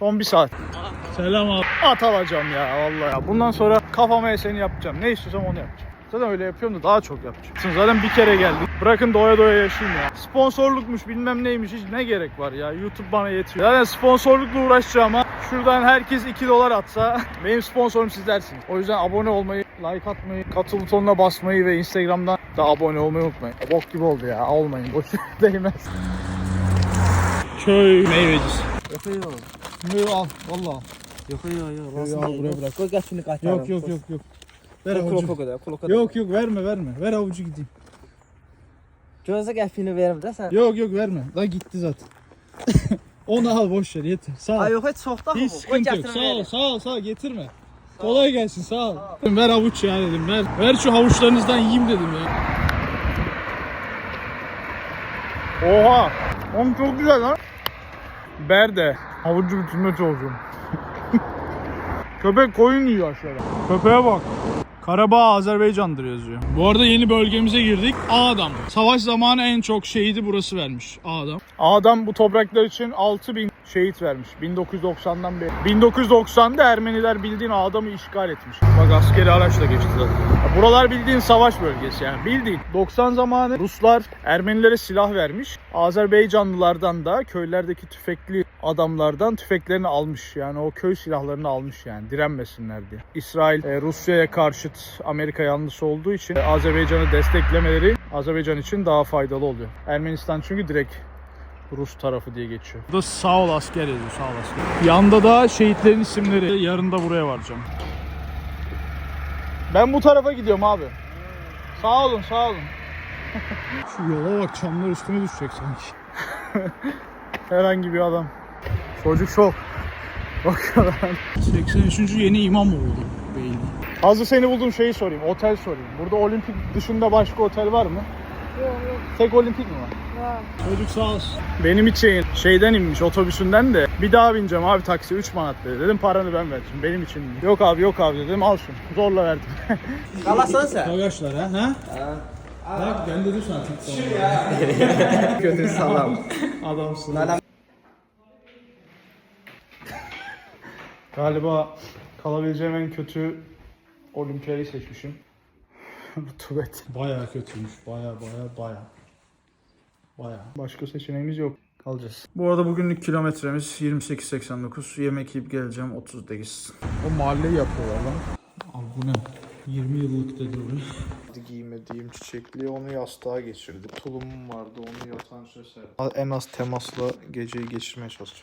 Son bir saat. Selam abi. At alacağım ya vallahi ya. Bundan sonra kafama eseni yapacağım. Ne istiyorsam onu yapacağım. Zaten öyle yapıyorum da daha çok yapacağım. Zaten bir kere geldik. Bırakın doya doya yaşayayım ya. Sponsorlukmuş bilmem neymiş hiç ne gerek var ya. YouTube bana yetiyor. Zaten sponsorlukla uğraşacağıma şuradan herkes 2 dolar atsa benim sponsorum sizlersiniz. O yüzden abone olmayı, like atmayı, katıl butonuna basmayı ve Instagram'dan da abone olmayı unutmayın. Bok gibi oldu ya. Olmayın. Boş değmez. Köy meyvecisi. Yok yok. Al. Valla. Yok yok yok. Yo, al, buraya bırak. Koy götünü qaytarım. Yok yok yok yok. Ver avucu. Klopa kadar. Klopa kadar. Yok yok verme verme. Ver avucu gideyim. Gözə qəfini verim də sən. Yok yok verme. La gitti zaten. Onu al boş ver yeter. Sağ ol. Ay yok heç çoxda Hiç sıkıntı yok. Sağ ol sağ ol sağ ol getirme. Kolay gelsin sağ ol. Ver havuç ya dedim ver. Ver şu havuçlarınızdan yiyeyim dedim ya. Oha. Oğlum çok güzel lan. Berde. Havucu bitirme çalışıyorum. Köpek koyun yiyor aşağıda. Köpeğe bak. Karabağ Azerbaycan'dır yazıyor. Bu arada yeni bölgemize girdik. Ağdam. Savaş zamanı en çok şehidi burası vermiş. Ağdam. Ağdam bu topraklar için 6000 şehit vermiş. 1990'dan beri. 1990'da Ermeniler bildiğin Ağdam'ı işgal etmiş. Bak askeri araçla geçti zaten. Ya Buralar bildiğin savaş bölgesi yani. Bildiğin. 90 zamanı Ruslar Ermenilere silah vermiş. Azerbaycanlılardan da köylerdeki tüfekli adamlardan tüfeklerini almış. Yani o köy silahlarını almış yani direnmesinler diye. İsrail e, Rusya'ya karşıt Amerika yanlısı olduğu için Azerbaycan'ı desteklemeleri Azerbaycan için daha faydalı oluyor. Ermenistan çünkü direkt Rus tarafı diye geçiyor. Burada sağ ol asker yazıyor sağ ol asker. Yanda da şehitlerin isimleri. Yarın da buraya varacağım. Ben bu tarafa gidiyorum abi. Sağ olun sağ olun. Şu yola bak çamlar üstüme düşecek sanki. Herhangi bir adam. Çocuk şok. Bakıyorlar. 83. yeni imam oldu. Hazır seni buldum şeyi sorayım. Otel sorayım. Burada olimpik dışında başka otel var mı? Yok yok. Tek olimpik mi var? Var. Çocuk sağ olsun. Benim için şeyden inmiş otobüsünden de bir daha bineceğim abi taksi 3 manat dedi. Dedim paranı ben vereceğim benim için. değil. Yok abi yok abi dedim al şunu. Zorla verdim. Qalasan sən? Bagajlar ha? ha? Bak ben dedim sana TikTok'ta. Götür salam. Adamsın. Mənəm Galiba kalabileceğim en kötü olimpiyayı seçmişim. Rutubet. Bayağı kötüymüş. Bayağı bayağı bayağı. Bayağı. Başka seçeneğimiz yok. Kalacağız. Bu arada bugünlük kilometremiz 28.89. Yemek yiyip geleceğim 38. O mahalleyi yapıyorlar lan. Abi bu ne? 20 yıllık dedi oraya. Giymediğim çiçekli onu yastığa geçirdi. Tulumum vardı onu üstüne serdim. En az temasla geceyi geçirmeye çalışacağım.